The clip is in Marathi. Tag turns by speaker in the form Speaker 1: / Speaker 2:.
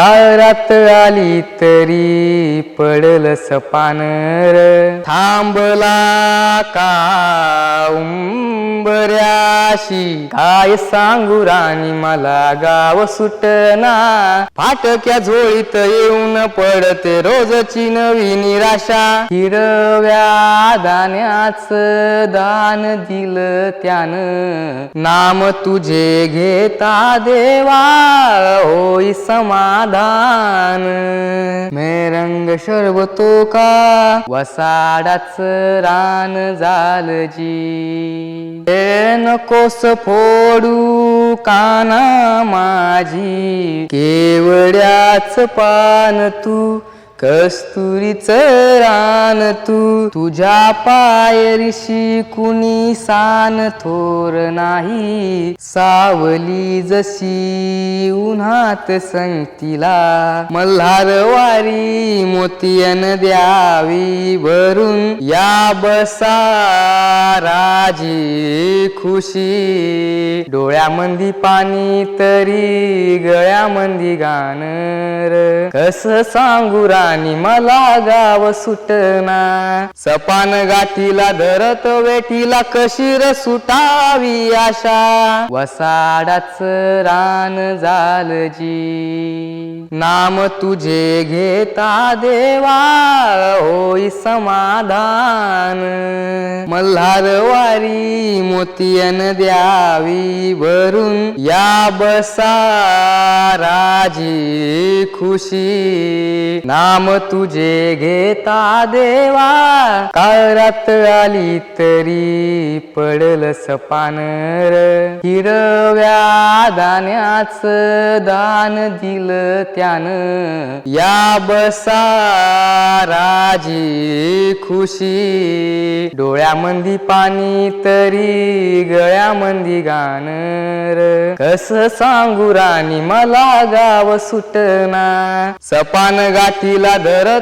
Speaker 1: काळात आली तरी पडल सपानर थांबला का बऱ्याशी. काय सांगू राणी मला गाव सुटना. फाटक्या झोळीत येऊन पडते रोजची नवी निराशा. हिरव्या दाण्याच दान दिलं त्यानं. नाम तुझे घेता देवा होई समाधान. मे रंग शरबतो का? वसाडाच रान झाल जी. नकोस फोडू काना माझी केवड्याच पान तू कस्तुरीच रान तू. तुझ्या पायरीशी कुणी सान थोर नाही. सावली जशी उन्हात संगतीला मल्हार वारी मोतियन द्यावी भरून. या बसा राजी खुशी. डोळ्यामंदी पाणी तरी गळ्यामंदी गाणर कस सांगू रा आणि मला गाव सुटना सपान गाठीला धरत वेठीला कशीर सुटावी आशा. वसाडाच रान झाल जी. नाम तुझे घेता देवा होई समाधान. मल्हार वारी मोतियन द्यावी भरून या बसा राजी. खुशी. नाम तुझे घेता देवा. काळात आली तरी पडल सपानर हिरव्या दाण्याच दान दिलं त्यानं. या बसा राजी खुशी. डोळ्यामंदी पाणी तरी गळ्यामंदी गाणर कस सांगू राणी मला गाव सुटना सपान गाठीला धरत